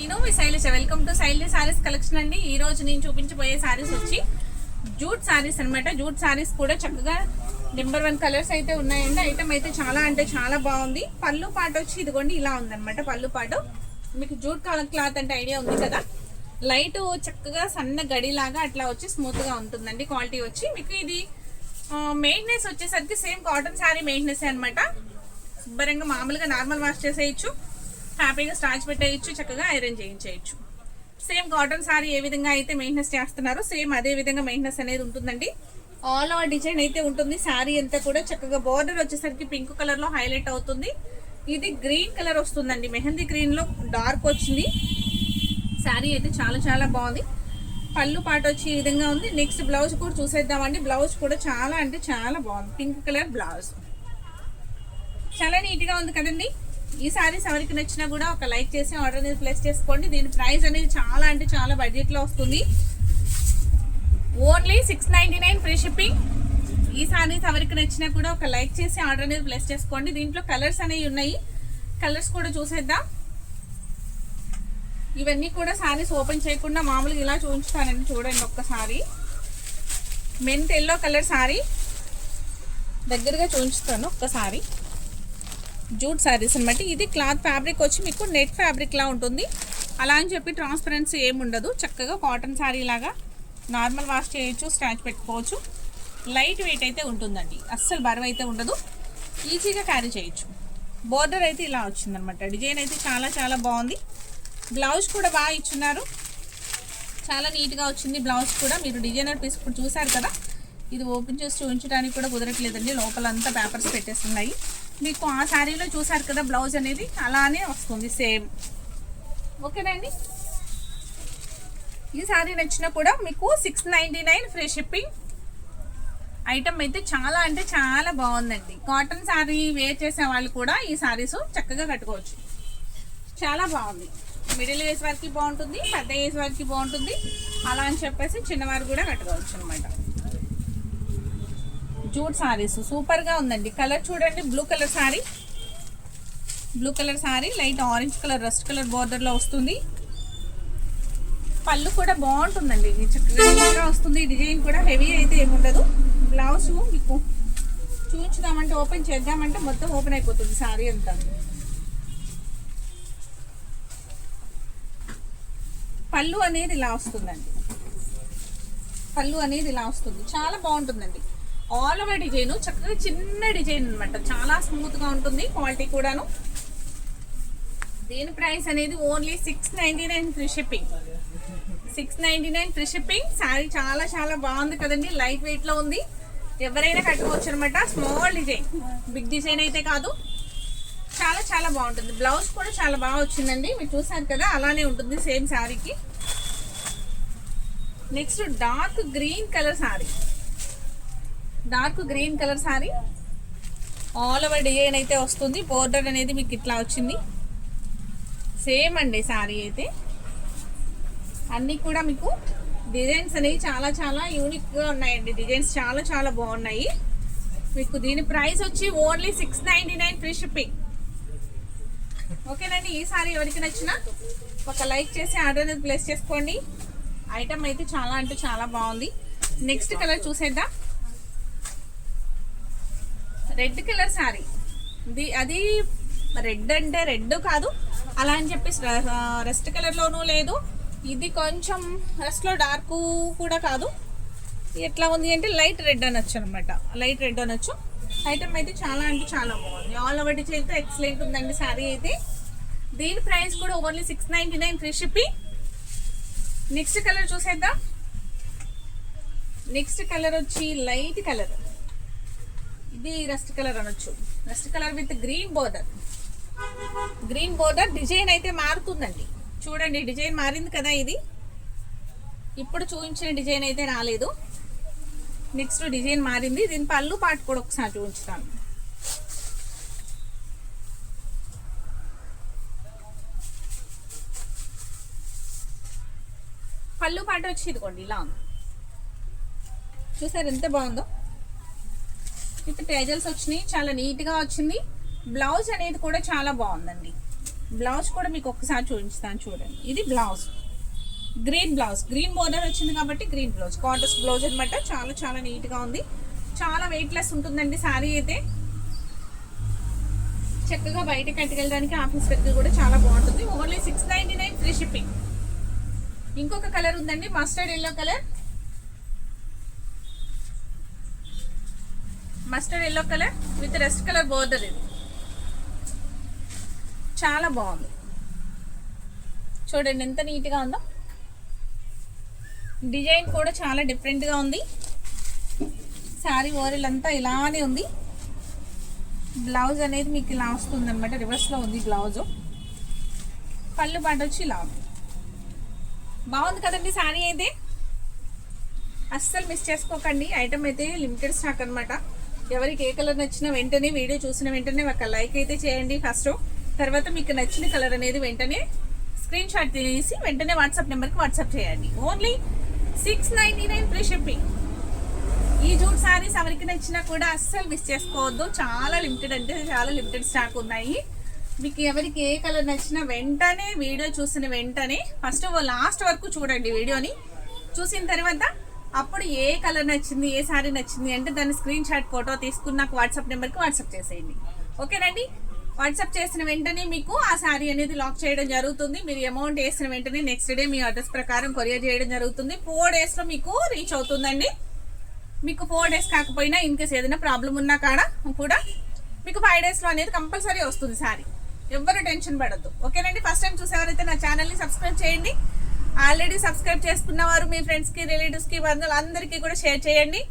నేను మీ Shailaja. Welcome to Shailaja sarees collection అండి. ఈ రోజు నేను చూపించబోయే శారీస్ వచ్చి జూట్ సారీస్ అనమాట జూట్ సారీస్ కూడా చక్కగా నెంబర్ వన్ కలర్స్ అయితే ఉన్నాయండి. ఐటమ్ అయితే చాలా అంటే చాలా బాగుంది. పళ్ళు పాట వచ్చి ఇదిగోండి ఇలా ఉందన్నమాట పళ్ళు పాటు. మీకు జూట్ క్లాత్ అంటే ఐడియా ఉంది కదా. లైట్ చక్కగా సన్న గడిలాగా అట్లా వచ్చి స్మూత్గా ఉంటుందండి క్వాలిటీ వచ్చి. మీకు ఇది మెయింటెనెన్స్ వచ్చేసరికి సేమ్ కాటన్ శారీ మెయింటెనెన్స్ అనమాట శుభ్రంగా మామూలుగా నార్మల్ వాష్ చేసేయచ్చు. హ్యాపీగా స్టార్చ్ పెట్టేయచ్చు చక్కగా ఐరన్ చేయించేయచ్చు. సేమ్ కాటన్ సారీ ఏ విధంగా అయితే మెయింటెనెన్స్ చేస్తున్నారో సేమ్ అదే విధంగా మెయింటెనెన్స్ అనేది ఉంటుందండి. ఆల్ ఓవర్ డిజైన్ అయితే ఉంటుంది. శారీ అంతా కూడా చక్కగా బార్డర్ వచ్చేసరికి పింక్ కలర్లో హైలైట్ అవుతుంది. ఇది గ్రీన్ కలర్ వస్తుందండి. మెహందీ గ్రీన్లో డార్క్ వచ్చింది. శారీ అయితే చాలా చాలా బాగుంది. పళ్ళు పాట వచ్చి ఈ విధంగా ఉంది. నెక్స్ట్ బ్లౌజ్ కూడా చూసేద్దామండి. బ్లౌజ్ కూడా చాలా అంటే చాలా బాగుంది. పింక్ కలర్ బ్లౌజ్ చాలా నీట్గా ఉంది కదండి. ఈ సారీస్ ఎవరికి నచ్చినా కూడా ఒక లైక్ చేసి ఆర్డర్ అనేది ప్లేస్ చేసుకోండి. దీని ప్రైస్ అనేది చాలా అంటే చాలా బడ్జెట్లో వస్తుంది. Only six ninety nine free shipping. ఈ సారీస్ ఎవరికి నచ్చినా కూడా ఒక లైక్ చేసి ఆర్డర్ అనేది ప్లేస్ చేసుకోండి. దీంట్లో కలర్స్ అనేవి ఉన్నాయి. కలర్స్ కూడా చూసేద్దాం. ఇవన్నీ కూడా సారీస్ ఓపెన్ చేయకుండా మామూలుగా ఇలా చూపించుతానండి చూడండి ఒక్కసారి. Mint yellow colour saree. దగ్గరగా చూపించుతాను ఒక్కసారి. జూట్ శారీస్ అనమాట ఇది క్లాత్ ఫ్యాబ్రిక్ వచ్చి మీకు నెట్ ఫ్యాబ్రిక్ లా ఉంటుంది. అలా అని చెప్పి ట్రాన్స్పరెన్సీ ఏముండదు చక్కగా కాటన్ శారీ లాగా నార్మల్ వాష్ చేయొచ్చు స్టాచ్ పెట్టుకోవచ్చు. లైట్ వెయిట్ అయితే ఉంటుందండి. అస్సలు బరువు అయితే ఉండదు. ఈజీగా క్యారీ చేయొచ్చు. బోర్డర్ అయితే ఇలా వచ్చిందనమాట డిజైన్ అయితే చాలా చాలా బాగుంది. బ్లౌజ్ కూడా బాగా ఇచ్చున్నారు. చాలా నీట్గా వచ్చింది బ్లౌజ్ కూడా. మీరు డిజైనర్ పీస్ ఇప్పుడు చూసారు కదా. ఇది ఓపెన్ చేసి చూపించడానికి కూడా కుదరట్లేదండి. లోపలంతా పేపర్స్ పెట్టేస్తున్నాయి. మీకు ఆ శారీలో చూసారు కదా బ్లౌజ్ అనేది? అలానే వస్తుంది సేమ్. ఓకేనండి? ఈ శారీ నచ్చినా కూడా మీకు six ninety nine free shipping. Item అయితే చాలా అంటే చాలా బాగుందండి. కాటన్ శారీ వేర్ చేసే వాళ్ళు కూడా ఈ శారీస్ చక్కగా కట్టుకోవచ్చు. చాలా బాగుంది. మిడిల్ ఏజ్ వరకు బాగుంటుంది పెద్ద ఏజ్ వరకు బాగుంటుంది. అలా అని చెప్పేసి చిన్నవారు కూడా కట్టుకోవచ్చు అనమాట జూట్ సారీస్. సూపర్గా ఉందండి. కలర్ చూడండి. Blue colour saree. Blue colour saree. Light orange colour rust colour బార్డర్లో వస్తుంది. పళ్ళు కూడా బాగుంటుందండి. ఇది చక్కగా వస్తుంది. డిజైన్ కూడా హెవీ అయితే ఏముండదు. బ్లౌజ్ మీకు చూపించుదామంటే ఓపెన్ చేద్దామంటే మొత్తం ఓపెన్ అయిపోతుంది సారీ అంతా. పళ్ళు అనేది ఇలా వస్తుందండి. పళ్ళు అనేది ఇలా వస్తుంది. చాలా బాగుంటుందండి. ఆల్ ఓవర్ డిజైన్ చక్కగా చిన్న డిజైన్ అనమాట చాలా స్మూత్గా ఉంటుంది క్వాలిటీ కూడాను. దీని ప్రైస్ అనేది only six ninety nine free shipping six ninety nine free shipping sari చాలా చాలా బాగుంది కదండి. లైట్ వెయిట్లో ఉంది. ఎవరైనా కట్టుకోవచ్చు అనమాట స్మాల్ డిజైన్ బిగ్ డిజైన్ అయితే కాదు. చాలా చాలా బాగుంటుంది. బ్లౌజ్ కూడా చాలా బాగా వచ్చిందండి. మీరు చూసారు కదా అలానే ఉంటుంది సేమ్ శారీకి next dark green colour sari dark green colour sari. All over design అయితే వస్తుంది. బోర్డర్ అనేది మీకు ఇట్లా వచ్చింది. సేమ్ అండి శారీ అయితే. అన్నీ కూడా మీకు డిజైన్స్ అనేవి చాలా చాలా యూనిక్గా ఉన్నాయండి. డిజైన్స్ చాలా చాలా బాగున్నాయి. మీకు దీని ప్రైస్ వచ్చి only six ninety nine free shipping ఓకేనండి ఈ సారీ ఎవరికి నచ్చినా ఒక లైక్ చేసి ఆర్డర్ అనేది ప్లేస్ చేసుకోండి. ఐటమ్ అయితే చాలా అంటే చాలా బాగుంది. నెక్స్ట్ కలర్ చూసేద్దాం. రెడ్ కలర్ శారీ ఇది అది రెడ్ అంటే రెడ్ కాదు. అలా అని చెప్పి రెస్ట్ కలర్లోనూ లేదు. ఇది కొంచెం రెస్ట్లో డార్క్ కూడా కాదు. ఎట్లా ఉంది అంటే లైట్ రెడ్ అనొచ్చు అనమాట లైట్ రెడ్ అనొచ్చు. ఐటమ్ అయితే చాలా అంటే చాలా బాగుంది. ఆల్ ఓవర్ డిజైన్ అయితే ఎక్సలెంట్ ఉందండి శారీ అయితే. దీని ప్రైస్ కూడా only six ninety nine free shipping. Next colour చూసేద్దాం. నెక్స్ట్ కలర్ వచ్చి లైట్ కలర్. ఇది రస్ట్ కలర్ అనొచ్చు. Rust colour with green border. Green border design అయితే మారుతుందండి. చూడండి డిజైన్ మారింది కదా ఇది. ఇప్పుడు చూపించిన డిజైన్ అయితే రాలేదు. నెక్స్ట్ డిజైన్ మారింది. దీని పళ్ళు పాటు కూడా ఒకసారి చూపించుతాను. పళ్ళు పాట వచ్చి ఇదిగోండి ఇలా ఉంది. చూసారు ఎంత బాగుందో? విత్ టేజల్స్ వచ్చినాయి చాలా నీట్గా వచ్చింది. బ్లౌజ్ అనేది కూడా చాలా బాగుందండి. బ్లౌజ్ కూడా మీకు ఒక్కసారి చూపిస్తాను చూడండి. ఇది blouse. Green blouse. Green border వచ్చింది కాబట్టి గ్రీన్ బ్లౌజ్. కాటస్ బ్లౌజ్ అనమాట చాలా చాలా నీట్గా ఉంది. చాలా వెయిట్ లెస్ ఉంటుందండి శారీ అయితే. చక్కగా బయట కట్టుకెళ్ళడానికి ఆఫీస్ దగ్గర కూడా చాలా బాగుంటుంది. Only six ninety nine free shipping ఇంకొక కలర్ ఉందండి. Mustard yellow colour. Mustard yellow colour with rust colour border ఇది చాలా బాగుంది. చూడండి ఎంత నీట్గా ఉందో. డిజైన్ కూడా చాలా డిఫరెంట్గా ఉంది. శారీ ఓరిల్ అంతా ఇలానే ఉంది. బ్లౌజ్ అనేది మీకు ఇలా వస్తుంది అనమాట రివర్స్లో ఉంది బ్లౌజు పళ్ళు పాట వచ్చి ఇలా ఉంది. బాగుంది కదండి శారీ అయితే? అస్సలు మిస్ చేసుకోకండి. ఐటమ్ అయితే లిమిటెడ్ స్టాక్ అనమాట ఎవరికి ఏ కలర్ నచ్చినా వెంటనే వీడియో చూసిన వెంటనే ఒక లైక్ అయితే చేయండి ఫస్ట్ తర్వాత మీకు నచ్చిన కలర్ అనేది వెంటనే స్క్రీన్ షాట్ తీసి వెంటనే వాట్సాప్ నెంబర్కి వాట్సాప్ చేయండి. Only six ninety nine free shipping ఈ జూట్ సారీస్ ఎవరికి నచ్చినా కూడా అస్సలు మిస్ చేసుకోవద్దు. చాలా లిమిటెడ్ అంటే చాలా లిమిటెడ్ స్టాక్ ఉన్నాయి. మీకు ఎవరికి ఏ కలర్ నచ్చినా వెంటనే వీడియో చూసిన వెంటనే ఫస్ట్ లాస్ట్ వరకు చూడండి వీడియోని. చూసిన తర్వాత అప్పుడు ఏ కలర్ నచ్చింది ఏ సారీ నచ్చింది అంటే దాని స్క్రీన్ షాట్ ఫోటో తీసుకుని నాకు వాట్సాప్ నెంబర్కి వాట్సాప్ చేసేయండి. ఓకేనండి? వాట్సాప్ చేసిన వెంటనే మీకు ఆ శారీ అనేది లాక్ చేయడం జరుగుతుంది. మీరు అమౌంట్ వేసిన వెంటనే నెక్స్ట్ డే మీ అడ్రస్ ప్రకారం కొరియర్ చేయడం జరుగుతుంది. ఫోర్ డేస్లో మీకు రీచ్ అవుతుందండి. మీకు ఫోర్ డేస్ కాకపోయినా ఇన్కేస్ ఏదైనా ప్రాబ్లం ఉన్నా కాడ కూడా మీకు ఫైవ్ డేస్లో అనేది కంపల్సరీ వస్తుంది సారీ ఎవరు టెన్షన్ పడద్దు. ఓకేనండి? ఫస్ట్ టైం చూసేవారైతే నా ఛానల్ని సబ్స్క్రైబ్ చేయండి. ఆల్రెడీ సబ్స్క్రైబ్ చేసుకున్న వారు మీ ఫ్రెండ్స్కి రిలేటివ్స్కి బంధువులు అందరికీ కూడా షేర్ చేయండి.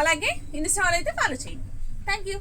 అలాగే ఇన్స్టాల్ అయితే ఫాలో చేయండి. Thank you